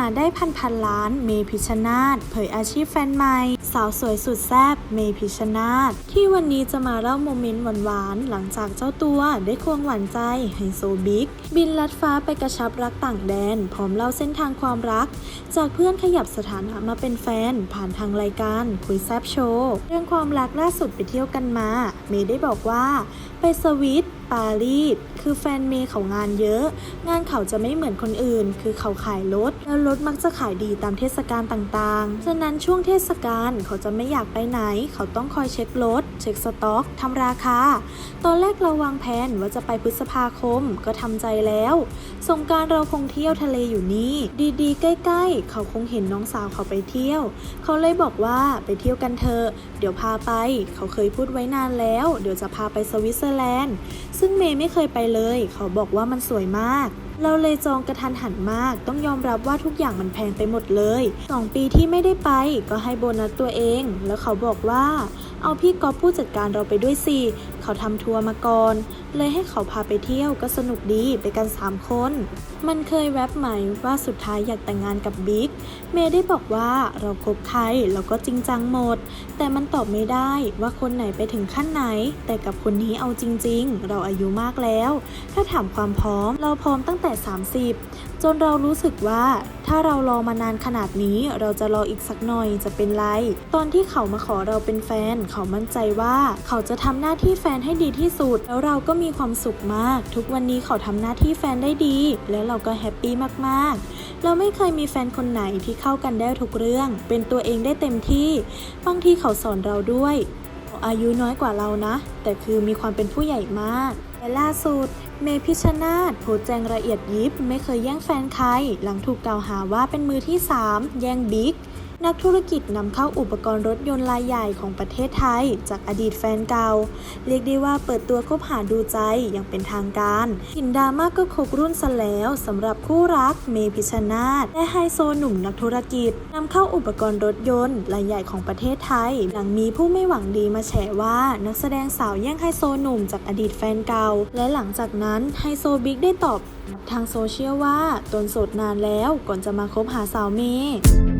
าได้พันพันล้านเมพิชนาธเผยอาชีพแฟนใหม่ สาวสวยสุดแซ่บเมพิชชนาธที่วันนี้จะมาเล่าโมเมนต์หวานๆ หลังจากเจ้าตัวได้ควงหวานใจไฮโซบิ๊ก บินลัดฟ้าไปกระชับรักต่างแดน พร้อมเล่าเส้นทางความรัก จากเพื่อนขยับสถานะมาเป็นแฟน ผ่านทางรายการคุยแซบโชว์เรื่องความรักล่าสุดไปเที่ยวกันมา เมย์ได้บอกว่า ไปสวิตปารีสคือแฟนเมย์เขางานเยอะ งานเขาจะไม่เหมือนคนอื่น คือเขาขายรถแล้วรถมักจะขายดีตามเทศกาลต่างๆ ฉะนั้นช่วงเทศกาลเขาจะไม่อยากไปไหน เขาต้องคอยเช็ครถ เช็คสต็อกทำราคา ตอนแรกเราวางแผนว่าจะไปพฤษภาคมก็ทำใจแล้ว สงการเราคงเที่ยวทะเลอยู่นี่ ดีๆ ใกล้ๆ เขาคงเห็นน้องสาวเขาไปเที่ยว เขาเลยบอกว่าไปเที่ยวกันเถอะ เดี๋ยวพาไป เขาเคยพูดไว้นานแล้ว เดี๋ยวจะพาไปสวิตเซอร์แลนด์ ซึ่งเมย์ไม่เคยไปเลย เขาบอกว่ามันสวยมาก เราเลยจองกระทันหันมาก ต้องยอมรับว่าทุกอย่างมันแพงไปหมดเลย 2 ปีที่ไม่ได้ไปก็ให้โบนัสตัวเอง แล้วเขาบอกว่า เอาพี่ก๊อฟผู้จัดการเราไปด้วยสิ เขาทำทัวร์มาก่อน เลยให้เขาพาไปเที่ยวก็สนุกดีไปกัน 3 คน มันเคยแวบใหมว่าสุดท้ายอยากแต่งงานกับบิ๊ก เมย์ได้บอกว่าเราคบใครเราก็จริงจังหมด แต่มันตอบไม่ได้ว่าคนไหนไปถึงขั้นไหน แต่กับคนนี้เอาจริง ๆ เราอายุมากแล้ว ถ้าถามความพร้อมเราพร้อมตั้งแต่ 30 จนเรารู้สึกว่า ถ้าเรารอมานานขนาดนี้เราจะรออีกสักหน่อยจะเป็นไร ตอนที่เขามาขอเราเป็นแฟน เขามั่นใจว่า เขาจะทำหน้าที่แฟนให้ดีที่สุด แล้วเราก็มีความสุขมาก ทุกวันนี้เขาทำหน้าที่แฟนได้ดี แล้วเราก็แฮปปี้มากๆ เราไม่เคยมีแฟนคนไหนที่เข้ากันได้ทุกเรื่อง เป็นตัวเองได้เต็มที่ บางทีเขาสอนเราด้วย อายุน้อยกว่าเรานะ แต่คือมีความเป็นผู้ใหญ่มาก และล่าสุด เมพิชนาธโพสแจงละเอียดยิบไม่เคยแย่งแฟนใคร หลังถูกกล่าวหาว่าเป็นมือที่ 3 แย่งบิ๊ก นักธุรกิจนำเข้าอุปกรณ์รถยนต์รายใหญ่ของประเทศไทย จากอดีตแฟนเก่า เรียกได้ว่าเปิดตัวคบหาดูใจอย่างเป็นทางการหินดาม่าก็ครบรุ่นซะแล้วสำหรับคู่รักเมพิชชนาธและไฮโซหนุ่มนักธุรกิจนำเข้าอุปกรณ์รถยนต์รายใหญ่ของประเทศไทย หลังมีผู้ไม่หวังดีมาแฉว่านักแสดงสาวแย่งไฮโซหนุ่มจากอดีตแฟนเก่า และหลังจากนั้นไฮโซบิ๊กได้ตอบทางโซเชียลว่าตนโสดนานแล้วก่อนจะมาคบหาสาวเมย์